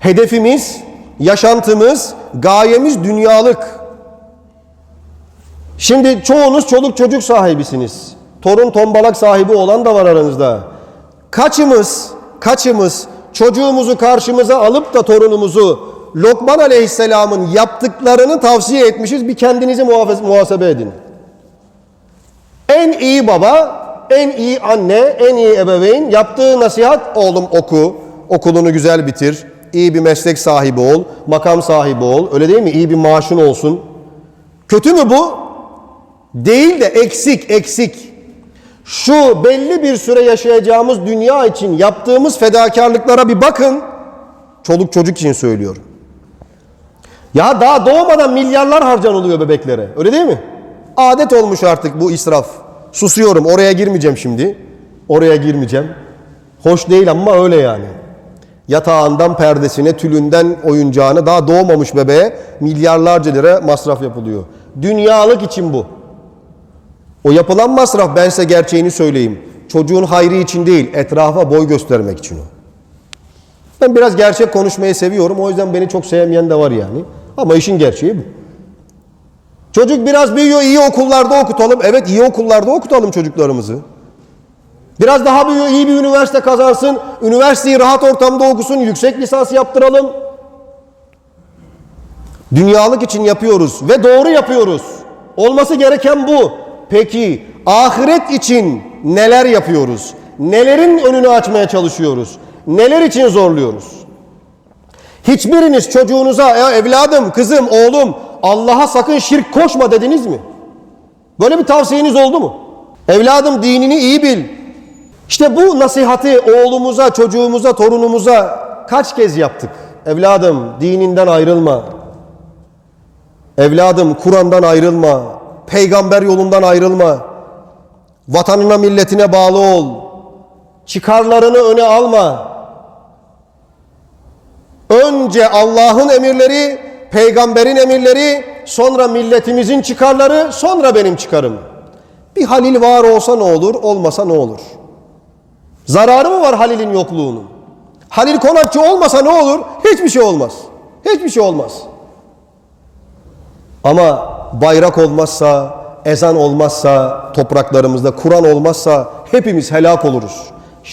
Hedefimiz, yaşantımız, gayemiz dünyalık. Şimdi çoğunuz çoluk çocuk sahibisiniz. Torun tombalak sahibi olan da var aranızda. Kaçımız, kaçımız çocuğumuzu karşımıza alıp da torunumuzu Lokman Aleyhisselam'ın yaptıklarını tavsiye etmişiz. Bir kendinizi muhasebe edin. En iyi baba, en iyi anne, en iyi ebeveyn yaptığı nasihat oğlum oku, okulunu güzel bitir, iyi bir meslek sahibi ol, makam sahibi ol. Öyle değil mi? İyi bir maaşın olsun. Kötü mü bu? Değil de eksik, eksik. Şu belli bir süre yaşayacağımız dünya için yaptığımız fedakarlıklara bir bakın. Çoluk çocuk için söylüyorum. Ya daha doğmadan milyarlar harcanılıyor bebeklere. Öyle değil mi? Adet olmuş artık bu israf. Susuyorum. Oraya girmeyeceğim şimdi. Oraya girmeyeceğim. Hoş değil ama öyle yani. Yatağından perdesine, tülünden oyuncağına daha doğmamış bebeğe milyarlarca lira masraf yapılıyor. Dünyalık için bu. O yapılan masraf ben size gerçeğini söyleyeyim. Çocuğun hayrı için değil, etrafa boy göstermek için o. Ben biraz gerçek konuşmayı seviyorum. O yüzden beni çok sevmeyen de var yani. Ama işin gerçeği bu. Çocuk biraz büyüyor, iyi okullarda okutalım. Evet, iyi okullarda okutalım çocuklarımızı. Biraz daha büyüyor, iyi bir üniversite kazansın. Üniversiteyi rahat ortamda okusun, yüksek lisans yaptıralım. Dünyalık için yapıyoruz ve doğru yapıyoruz. Olması gereken bu. Peki ahiret için neler yapıyoruz? Nelerin önünü açmaya çalışıyoruz? Neler için zorluyoruz? Hiçbiriniz çocuğunuza ya evladım, kızım, oğlum Allah'a sakın şirk koşma dediniz mi? Böyle bir tavsiyeniz oldu mu? Evladım dinini iyi bil. İşte bu nasihati oğlumuza, çocuğumuza, torunumuza kaç kez yaptık? Evladım dininden ayrılma. Evladım Kur'an'dan ayrılma. Peygamber yolundan ayrılma. Vatanına milletine bağlı ol. Çıkarlarını öne alma. Önce Allah'ın emirleri, peygamberin emirleri, sonra milletimizin çıkarları, sonra benim çıkarım. Bir Halil var olsa ne olur, olmasa ne olur? Zararı mı var Halil'in yokluğunun? Halil Konakçı olmasa ne olur? Hiçbir şey olmaz. Hiçbir şey olmaz. Ama bayrak olmazsa, ezan olmazsa, topraklarımızda Kur'an olmazsa hepimiz helak oluruz.